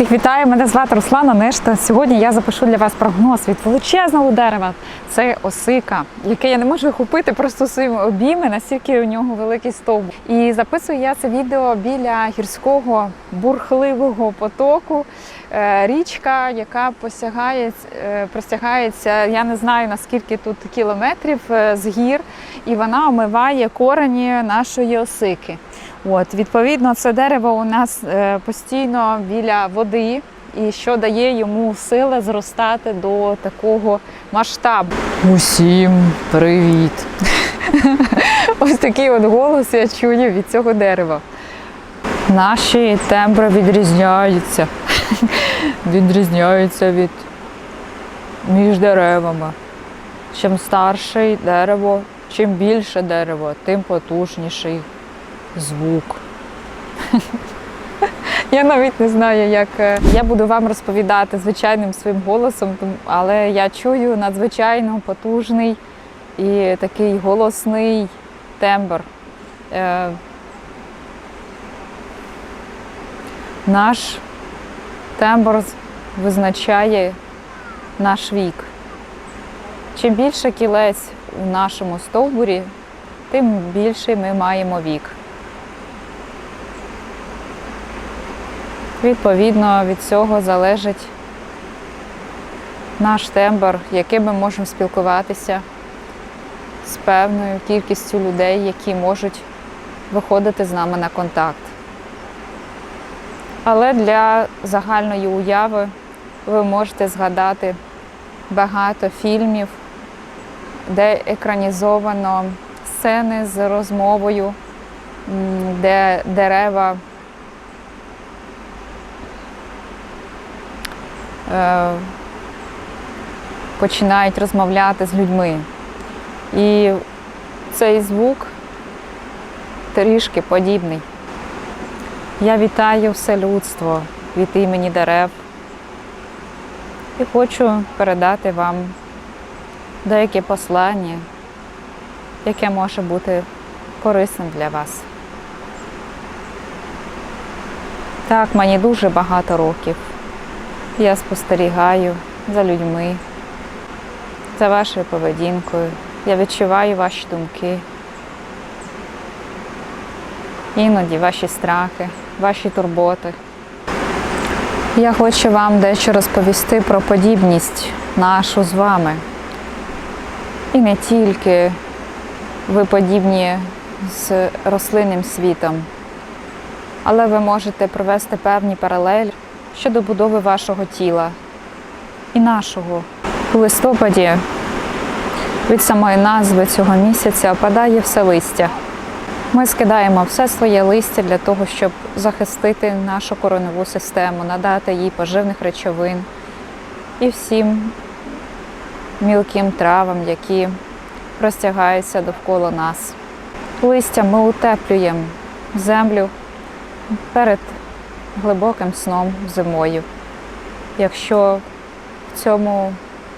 Всіх вітаю, мене звати Руслана Нешта. Сьогодні я запишу для вас прогноз від величезного дерева. Це осика, яке я не можу охопити просто своїми обійми, настільки у нього великий стовбур. І записую я це відео біля гірського бурхливого потоку. Е, Річка, яка посягає, е, простягається, я не знаю наскільки тут кілометрів е, з гір, і вона омиває корені нашої осики. От, відповідно, це дерево у нас е, постійно біля води, і що дає йому сили зростати до такого масштабу. Усім привіт! Ось такий от голос я чую від цього дерева. Наші тембри відрізняються. відрізняються від між деревами. Чим старше дерево, чим більше дерево, тим потужніший звук. Я навіть не знаю, як е, я буду вам розповідати звичайним своїм голосом, але я чую надзвичайно потужний і такий голосний тембр. Е, Наш тембр визначає наш вік. Чим більше кілець у нашому стовбурі, тим більший ми маємо вік. Відповідно, від цього залежить наш тембр, яким ми можемо спілкуватися з певною кількістю людей, які можуть виходити з нами на контакт. Але для загальної уяви ви можете згадати багато фільмів, де екранізовано сцени з розмовою, де дерева починають розмовляти з людьми. І цей звук трішки подібний. Я вітаю все людство від імені дерев і хочу передати вам деяке послання, яке може бути корисним для вас. Так, мені дуже багато років. Я спостерігаю за людьми, за вашою поведінкою. Я відчуваю ваші думки. Іноді ваші страхи, ваші турботи. Я хочу вам дещо розповісти про подібність нашу з вами. І не тільки ви подібні з рослинним світом, але ви можете провести певні паралелі щодо будови вашого тіла і нашого. У листопаді від самої назви цього місяця опадає все листя. Ми скидаємо все своє листя для того, щоб захистити нашу кореневу систему, надати їй поживних речовин і всім мілким травам, які розтягаються довкола нас. Листям ми утеплюємо землю перед глибоким сном зимою. Якщо в цьому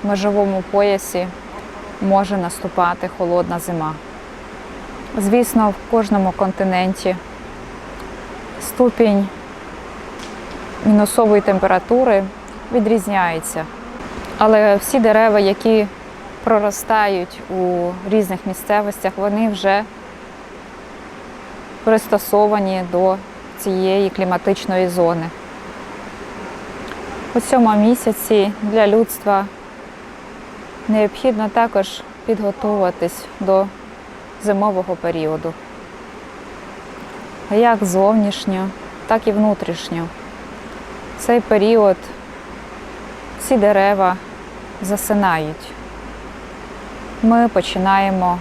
межовому поясі може наступати холодна зима. Звісно, в кожному континенті ступінь мінусової температури відрізняється. Але всі дерева, які проростають у різних місцевостях, вони вже пристосовані до цієї кліматичної зони. У цьому місяці для людства необхідно також підготуватись до зимового періоду. Як зовнішньо, так і внутрішньо. Цей період ці дерева засинають. Ми починаємо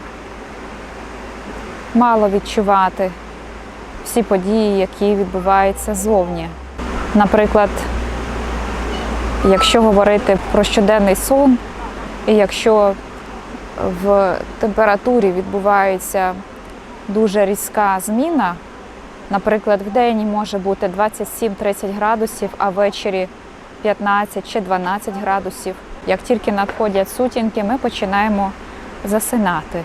мало відчувати всі події, які відбуваються зовні. Наприклад, якщо говорити про щоденний сон, і якщо в температурі відбувається дуже різка зміна, наприклад, в день може бути 27-30 градусів, а ввечері 15 чи 12 градусів. Як тільки надходять сутінки, ми починаємо засинати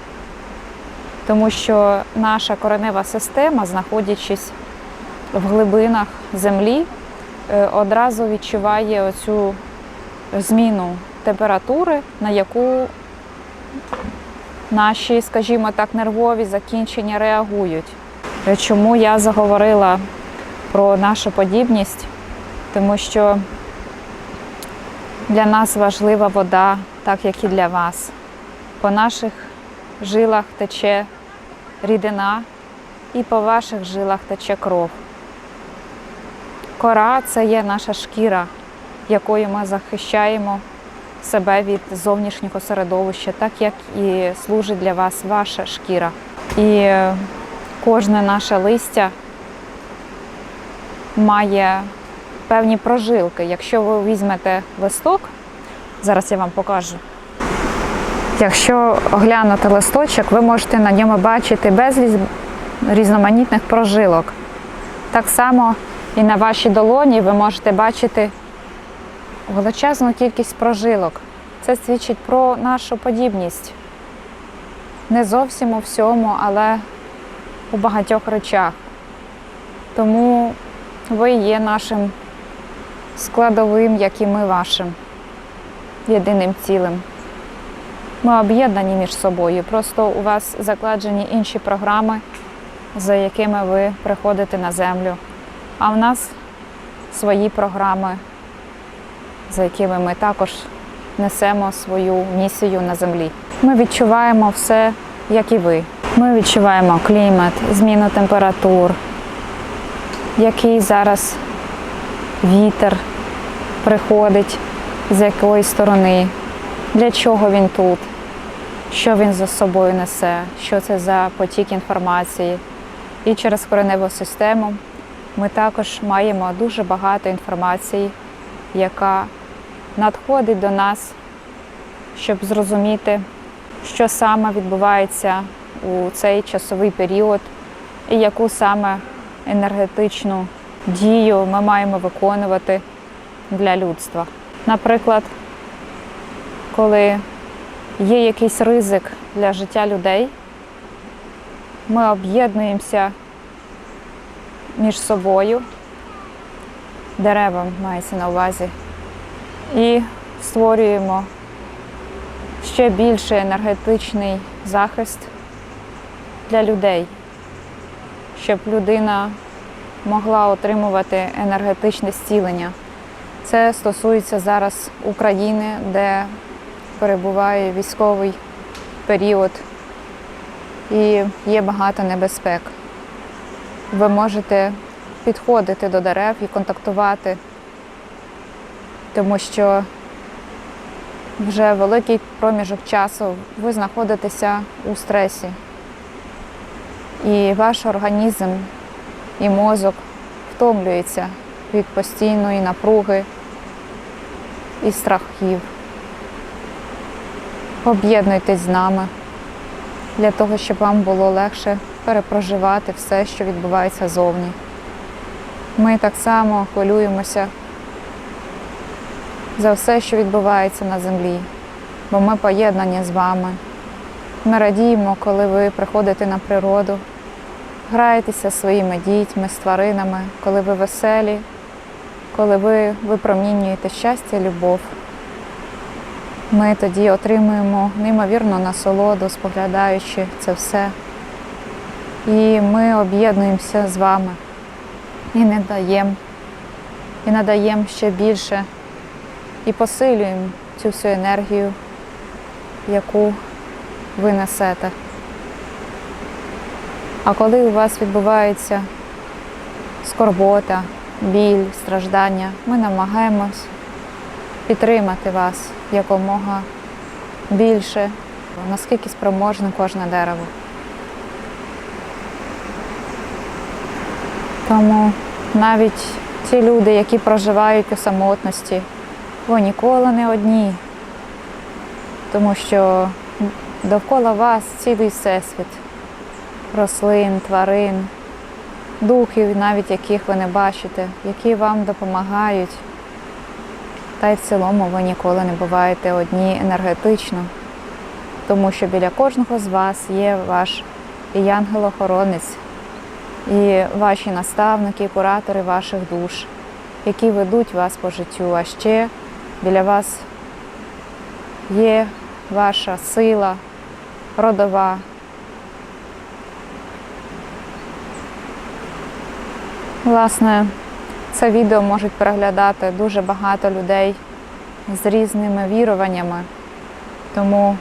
тому що наша коренева система, знаходячись в глибинах землі, е, одразу відчуває оцю зміну температури, на яку наші, скажімо так, нервові закінчення реагують. Е, Чому я заговорила про нашу подібність? Тому що для нас важлива вода, так як і для вас. По наших жилах тече рідина, і по ваших жилах тече кров. Кора це є наша шкіра, якою ми захищаємо себе від зовнішнього середовища, так як і служить для вас ваша шкіра. І е, кожне наше листя має певні прожилки. Якщо ви візьмете листок, зараз я вам покажу. Якщо оглянути листочок, ви можете на ньому бачити безліч різноманітних прожилок. Так само і на вашій долоні ви можете бачити величезну кількість прожилок. Це свідчить про нашу подібність. Не зовсім у всьому, але у багатьох речах. Тому ви є нашим складовим, як і ми вашим, єдиним цілим. Ми об'єднані між собою. Просто у вас закладені інші програми, за якими ви приходите на землю. А в нас свої програми, за якими ми також несемо свою місію на землі. Ми відчуваємо все, як і ви. Ми відчуваємо клімат, зміну температур, який зараз вітер приходить, з якої сторони, для чого він тут, що він за собою несе, що це за потік інформації. І через кореневу систему ми також маємо дуже багато інформації, яка надходить до нас, щоб зрозуміти, що саме відбувається у цей часовий період і яку саме енергетичну дію ми маємо виконувати для людства. Наприклад, коли є якийсь ризик для життя людей, ми об'єднуємося між собою, дерева мається на увазі, і створюємо ще більший енергетичний захист для людей, щоб людина могла отримувати енергетичне зцілення. Це стосується зараз України, де перебуває військовий період і є багато небезпек. Ви можете підходити до дерев і контактувати, тому що вже великий проміжок часу ви знаходитеся у стресі. І ваш організм і мозок втомлюється від постійної напруги і страхів. Об'єднуйтесь з нами для того, щоб вам було легше перепроживати все, що відбувається зовні. Ми так само хвилюємося за все, що відбувається на землі, бо ми поєднані з вами. Ми радіємо, коли ви приходите на природу, граєтеся своїми дітьми, з тваринами, коли ви веселі, коли ви випромінюєте щастя, любов. Ми тоді отримуємо неймовірну насолоду, споглядаючи це все. І ми об'єднуємося з вами і не даємо, і надаємо ще більше, і посилюємо цю всю енергію, яку ви несете. А коли у вас відбувається скорбота, біль, страждання, ми намагаємось підтримати вас якомога більше, наскільки спроможне кожне дерево. Тому навіть ті люди, які проживають у самотності, ви ніколи не одні, тому що довкола вас цілий всесвіт рослин, тварин, духів, навіть яких ви не бачите, які вам допомагають. Та й в цілому ви ніколи не буваєте одні енергетично, тому що біля кожного з вас є ваш і янгел-охоронець, і ваші наставники, і куратори ваших душ, які ведуть вас по життю. А ще біля вас є ваша сила родова. Власне, це відео можуть переглядати дуже багато людей з різними віруваннями. Тому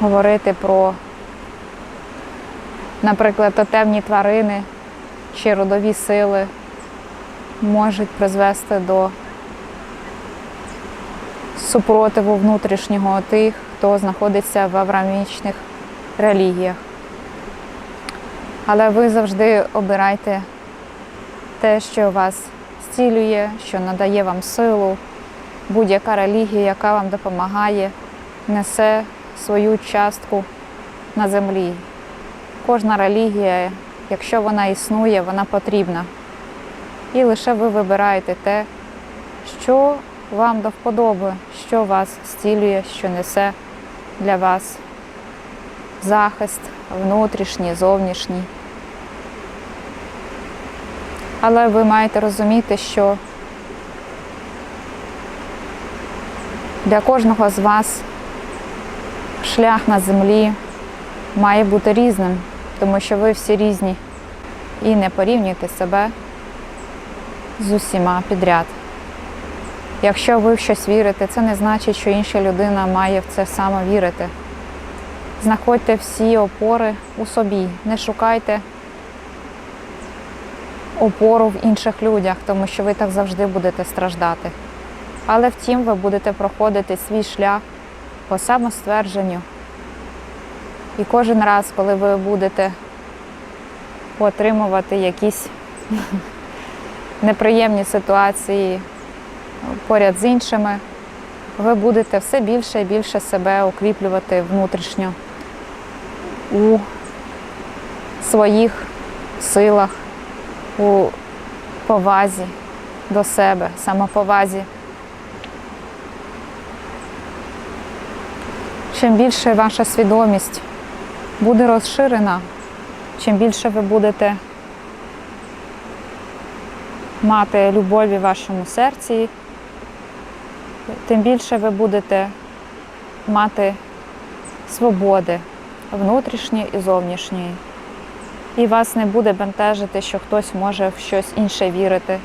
говорити про, наприклад, тотемні тварини чи родові сили можуть призвести до супротиву внутрішнього тих, хто знаходиться в авраамічних релігіях. Але ви завжди обирайте те, що вас зцілює, що надає вам силу, будь-яка релігія, яка вам допомагає, несе свою частку на землі. Кожна релігія, якщо вона існує, вона потрібна. І лише ви вибираєте те, що вам до вподоби, що вас зцілює, що несе для вас захист внутрішній, зовнішній. Але ви маєте розуміти, що для кожного з вас шлях на землі має бути різним, тому що ви всі різні і не порівнюйте себе з усіма підряд. Якщо ви в щось вірите, це не значить, що інша людина має в це саме вірити. Знаходьте всі опори у собі, не шукайте опору в інших людях, тому що ви так завжди будете страждати. Але втім, ви будете проходити свій шлях по самоствердженню. І кожен раз, коли ви будете отримувати якісь неприємні ситуації поряд з іншими, ви будете все більше і більше себе укріплювати внутрішньо у своїх силах, у повазі до себе, самоповазі. Чим більше ваша свідомість буде розширена, чим більше ви будете мати любові в вашому серці, тим більше ви будете мати свободи внутрішньої і зовнішньої. І вас не буде бентежити, що хтось може в щось інше вірити,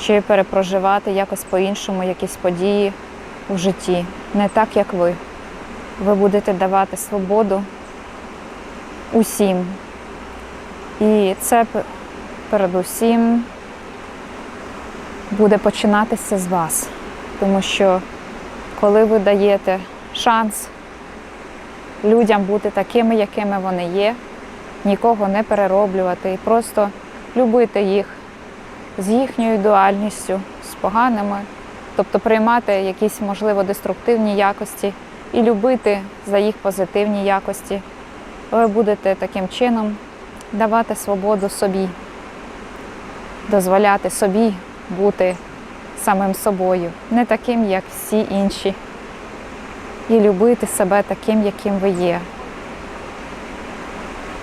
чи перепроживати якось по-іншому якісь події в житті, не так, як ви. Ви будете давати свободу усім. І це передусім буде починатися з вас. Тому що коли ви даєте шанс людям бути такими, якими вони є, нікого не перероблювати і просто любити їх з їхньою дуальністю, з поганими, тобто приймати якісь, можливо, деструктивні якості і любити за їх позитивні якості, ви будете таким чином давати свободу собі, дозволяти собі бути самим собою, не таким, як всі інші, і любити себе таким, яким ви є.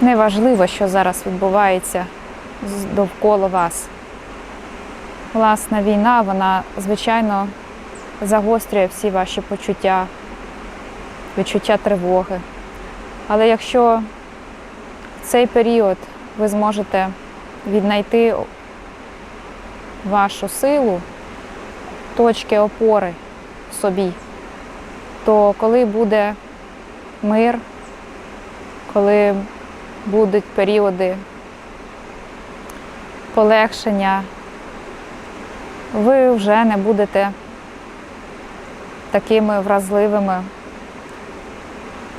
Неважливо, що зараз відбувається довкола вас. Власна війна, вона, звичайно, загострює всі ваші почуття, відчуття тривоги. Але якщо в цей період ви зможете віднайти вашу силу, точки опори в собі, то коли буде мир, коли будуть періоди полегшення, ви вже не будете такими вразливими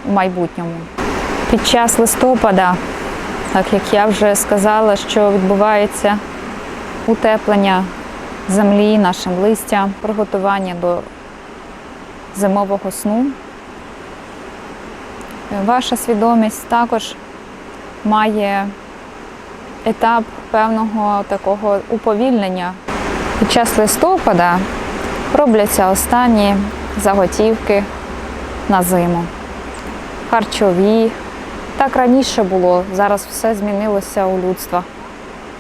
в майбутньому. Під час листопада, так як я вже сказала, що відбувається утеплення землі нашим листям, приготування до зимового сну. Ваша свідомість також має етап певного такого уповільнення. Під час листопада робляться останні заготівки на зиму. Харчові. Так раніше було, зараз все змінилося у людства.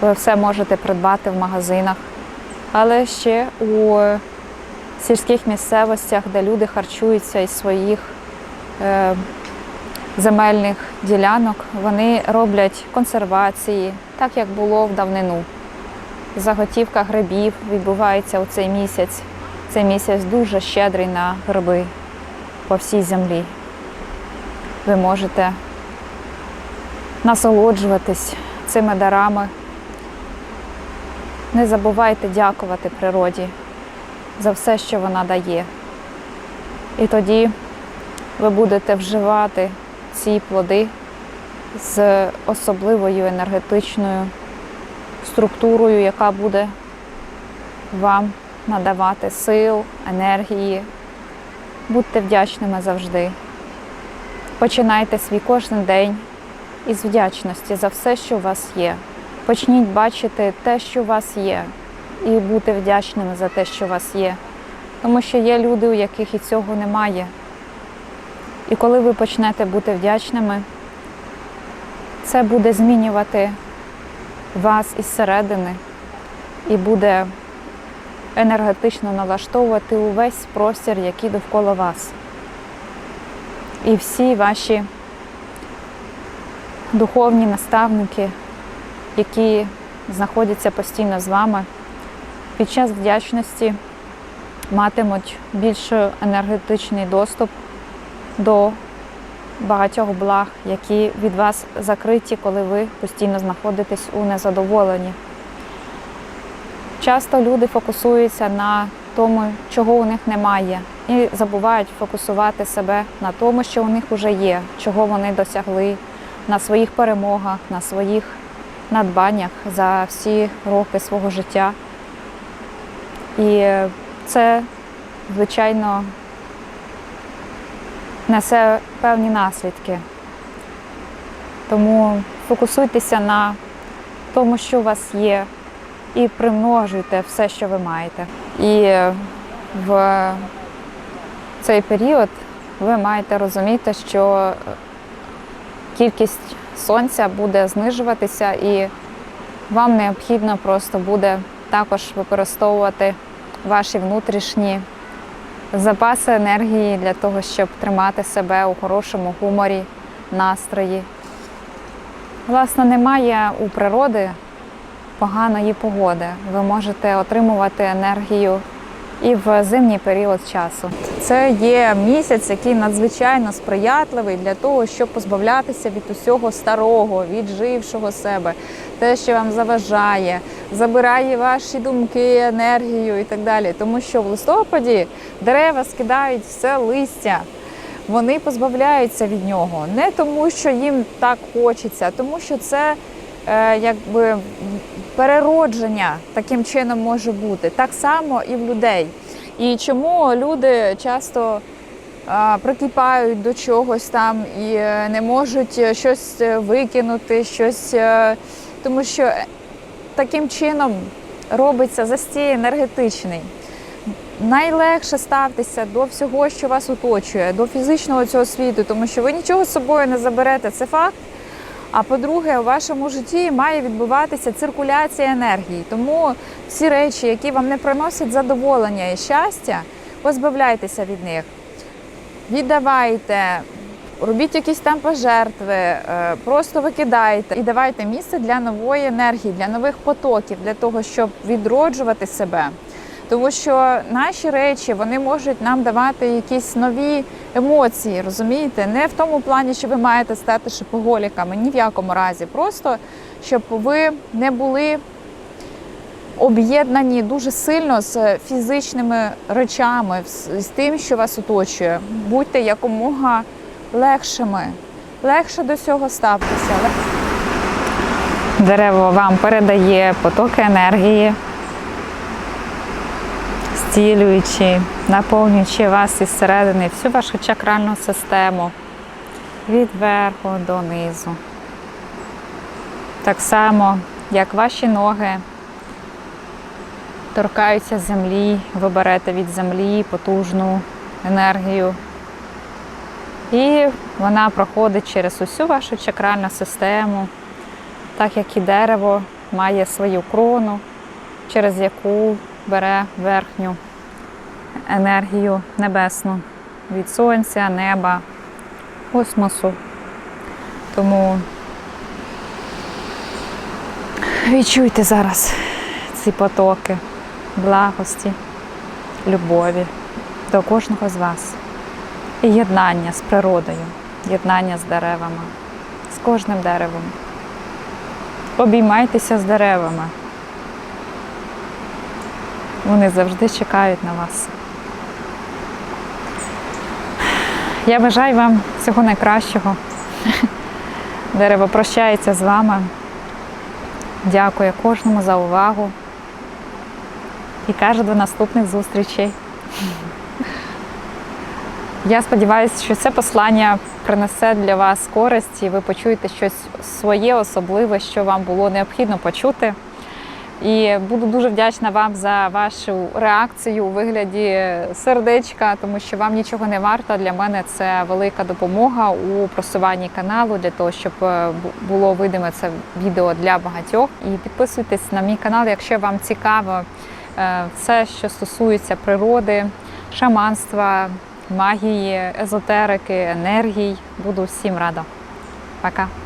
Ви все можете придбати в магазинах. але ще у сільських місцевостях, де люди харчуються із своїх е, земельних ділянок, вони роблять консервації, так як було в давнину. Заготівка грибів відбувається у цей місяць. Цей місяць дуже щедрий на гриби по всій землі. Ви можете насолоджуватись цими дарами. Не забувайте дякувати природі за все, що вона дає. І тоді ви будете вживати ці плоди з особливою енергетичною структурою, яка буде вам надавати сил, енергії. Будьте вдячними завжди. Починайте свій кожен день із вдячності за все, що у вас є. Почніть бачити те, що у вас є, і бути вдячними за те, що у вас є. Тому що є люди, у яких і цього немає. І коли ви почнете бути вдячними, це буде змінювати вас із середини і буде енергетично налаштовувати увесь простір, який довкола вас. І всі ваші духовні наставники, які знаходяться постійно з вами, під час вдячності матимуть більш енергетичний доступ до багатьох благ, які від вас закриті, коли ви постійно знаходитесь у незадоволенні. Часто люди фокусуються на тому, чого у них немає, і забувають фокусувати себе на тому, що у них вже є, чого вони досягли, на своїх перемогах, на своїх надбаннях за всі роки свого життя. І це, звичайно, несе певні наслідки. Тому фокусуйтеся на тому, що у вас є, і примножуйте все, що ви маєте. І в цей період ви маєте розуміти, що кількість сонця буде знижуватися, і вам необхідно просто буде також використовувати ваші внутрішні запаси енергії для того, щоб тримати себе у хорошому гуморі, настрої. Власне, немає у природи поганої погоди. Ви можете отримувати енергію і в зимній період часу. Це є місяць, який надзвичайно сприятливий для того, щоб позбавлятися від усього старого, віджившого себе, те, що вам заважає, забирає ваші думки, енергію і так далі. Тому що в листопаді дерева скидають все листя. Вони позбавляються від нього не тому, що їм так хочеться, а тому що це якби переродження таким чином може бути. Так само і в людей. І чому люди часто прикипають до чогось там і е, не можуть щось викинути, щось, е, тому що таким чином робиться застій енергетичний. Найлегше ставтеся до всього, що вас оточує, до фізичного цього світу, тому що ви нічого з собою не заберете, це факт. А по-друге, у вашому житті має відбуватися циркуляція енергії. Тому всі речі, які вам не приносять задоволення і щастя, позбавляйтеся від них. Віддавайте, робіть якісь там пожертви, е, просто викидайте і давайте місце для нової енергії, для нових потоків, для того, щоб відроджувати себе. Тому що наші речі вони можуть нам давати якісь нові емоції, розумієте? Не в тому плані, що ви маєте стати шопоголіками, ні в якому разі. Просто щоб ви не були об'єднані дуже сильно з фізичними речами, з тим, що вас оточує. Будьте якомога легшими, легше до цього ставтеся. Дерево вам передає потоки енергії зцілюючи, наповнюючи вас із середини всю вашу чакральну систему від верху до низу. Так само, як ваші ноги торкаються землі, ви берете від землі потужну енергію. І вона проходить через усю вашу чакральну систему, так як і дерево має свою крону, через яку бере верхню енергію небесну від сонця, неба, космосу. Тому відчуйте зараз ці потоки благості, любові до кожного з вас. І єднання з природою, єднання з деревами, з кожним деревом. Обіймайтеся з деревами. Вони завжди чекають на вас. Я бажаю вам всього найкращого. Дерево прощається з вами. Дякую кожному за увагу і каже до наступних зустрічей. Я сподіваюся, що це послання принесе для вас користь і ви почуєте щось своє, особливе, що вам було необхідно почути. І буду дуже вдячна вам за вашу реакцію у вигляді сердечка, тому що вам нічого не варто. Для мене це велика допомога у просуванні каналу для того, щоб е, було видиме це відео для багатьох. І підписуйтесь на мій канал, якщо вам цікаво е, все, що стосується природи, шаманства, магії, езотерики, енергій. Буду всім рада. Пока.